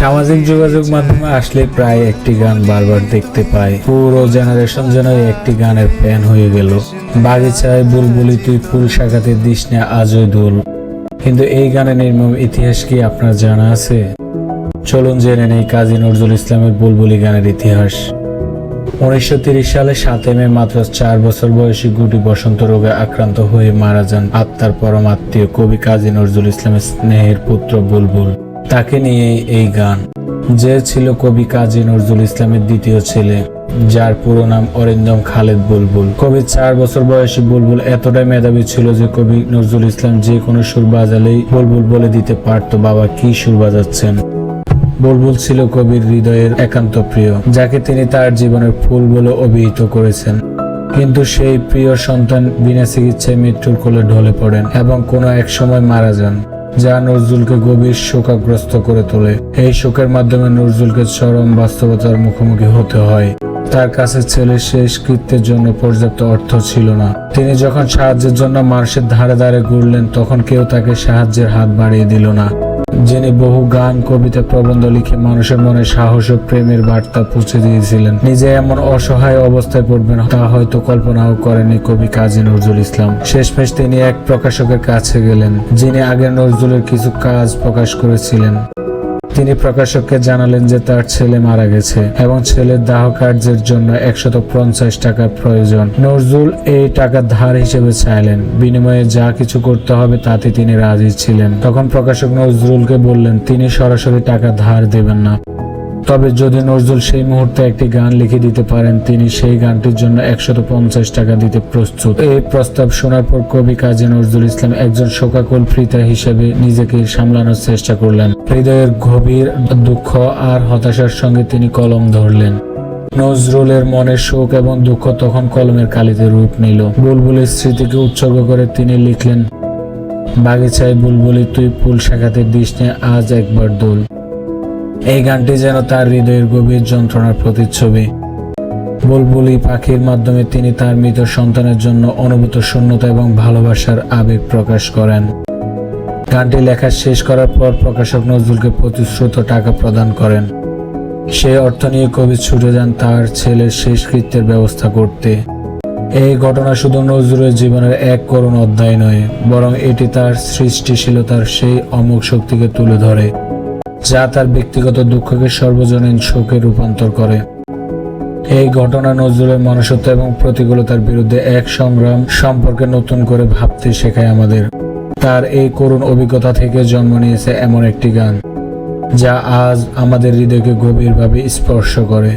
সামাজিক যোগাযোগ মাধ্যমে আসলে প্রায় একটি গান বারবার দেখতে পাই। পুরো জেনারেশন যেন একটি গানের ফ্যান হয়ে গেল। বাগিচায় বুলবুলি, তুই ফুল শাখাতে দিস না আজই দুল। কিন্তু এই গানের নির্মম ইতিহাস কি আপনার জানা আছে? চলুন জেনে নেই কাজী নজরুল ইসলামের বুলবুলি গানের ইতিহাস। উনিশশো তিরিশ সালে সাতই মে মাত্র চার বছর বয়সী গুটি বসন্ত রোগে আক্রান্ত হয়ে মারা যান আত্মার পরম আত্মীয় কবি কাজী নজরুল ইসলামের স্নেহের পুত্র বুলবুল। তাকে নিয়ে এই গান। যে ছিল কবি কাজী নজরুল ইসলামের দ্বিতীয় ছেলে, যার পুরো নাম অরিন্দম খালেদ বুলবুল। কবি চার বছর বয়সী বুলবুল এতটাই মেধাবী ছিল যে কবি নজরুল ইসলাম যে কোনো সুর বাজালেই বুলবুল বলে দিতে পারতো, বাবা, কি সুর বাজাচ্ছেন? বুলবুল ছিল কবির হৃদয়ের একান্ত প্রিয়, যাকে তিনি তার জীবনের ফুল বলে অভিহিত করেছেন। কিন্তু সেই প্রিয় সন্তান বিনা চিকিৎসায় মৃত্যুর কোলে ঢলে পড়েন এবং কোনো এক সময় মারা যান। যা নজরুলকে গভীর শোকাগ্রস্ত করে তোলে। এই শোকের মাধ্যমে নজরুলকে চরম বাস্তবতার মুখোমুখি হতে হয়। তার কাছে ছেলের শেষ কৃত্যের জন্য পর্যাপ্ত অর্থ ছিল না। তিনি যখন সাহায্যের জন্য মানুষের ধারে ধারে ঘুরলেন, তখন কেউ তাকে সাহায্যের হাত বাড়িয়ে দিল না। যিনি বহু গান, কবিতা, প্রবন্ধ লিখে মানুষের মনে সাহস ও প্রেমের বার্তা পৌঁছে দিয়েছিলেন। নিজে এমন অসহায় অবস্থায় পড়বেন, তা হয়তো কল্পনাও করেনি কবি কাজী নজরুল ইসলাম। শেষমেশ তিনি এক প্রকাশকের কাছে গেলেন, যিনি আগে নজরুলের কিছু কাজ প্রকাশ করেছিলেন। তিনি প্রকাশককে জানালেন যে তার ছেলে মারা গেছে এবং ছেলের দাহ কার্যের জন্য একশত পঞ্চাশ টাকার প্রয়োজন। নজরুল এই টাকা ধার হিসেবে চাইলেন। বিনিময়ে যা কিছু করতে হবে তাতে তিনি রাজি ছিলেন। তখন প্রকাশক নজরুলকে বললেন, তিনি সরাসরি টাকা ধার দেবেন না। তবে যদি নজরুল সেই মুহূর্তে একটি গান লিখে দিতে পারেন, তিনি সেই গানটির জন্য একশত পঞ্চাশ টাকা দিতে প্রস্তুত। এই প্রস্তাব শোনার পর কবি কাজী নজরুল ইসলাম একজন শোকাকুল ফ্রিতা হিসেবে নিজেকে সামলানোর চেষ্টা করলেন। হৃদয়ের গভীর দুঃখ আর হতাশার সঙ্গে তিনি কলম ধরলেন। নজরুলের মনের শোক এবং দুঃখ তখন কলমের কালিতে রূপ নিল। বুলবুলের স্মৃতিকে উৎসর্গ করে তিনি লিখলেন, বাগিচায় বুলবুলি, তুই ফুল শাখাতে দিস আজ একবার দোল। এই গানটি যেন তার হৃদয়ের গভীর যন্ত্রণার প্রতিচ্ছবি। বুলবুলি পাখির মাধ্যমে তিনি তার মৃত সন্তানের জন্য অনুভূত শূন্যতা এবং ভালোবাসার আবেগ প্রকাশ করেন। গানটি লেখা শেষ করার পর প্রকাশক নজরুলকে প্রতিশ্রুত টাকা প্রদান করেন। সেই অর্থ নিয়ে কবি ছুটে যান তার ছেলের শেষকৃত্যের ব্যবস্থা করতে। এই ঘটনা শুধু নজরুলের জীবনের এক করুণ অধ্যায় নয়, বরং এটি তার সৃষ্টিশীলতার সেই অমোঘ শক্তিকে তুলে ধরে। যা তার ব্যক্তিগত দুঃখকে সর্বজনীন শোকে রূপান্তর করে। এই ঘটনা নজরুলের মনুষ্যত্ব এবং প্রতিকূলতার বিরুদ্ধে এক সংগ্রাম সম্পর্কে নতুন করে ভাবতে শেখায় আমাদের। তার এই করুণ অভিজ্ঞতা থেকে জন্ম নিয়েছে এমন একটি গান, যা আজ আমাদের হৃদয়কে গভীরভাবে স্পর্শ করে।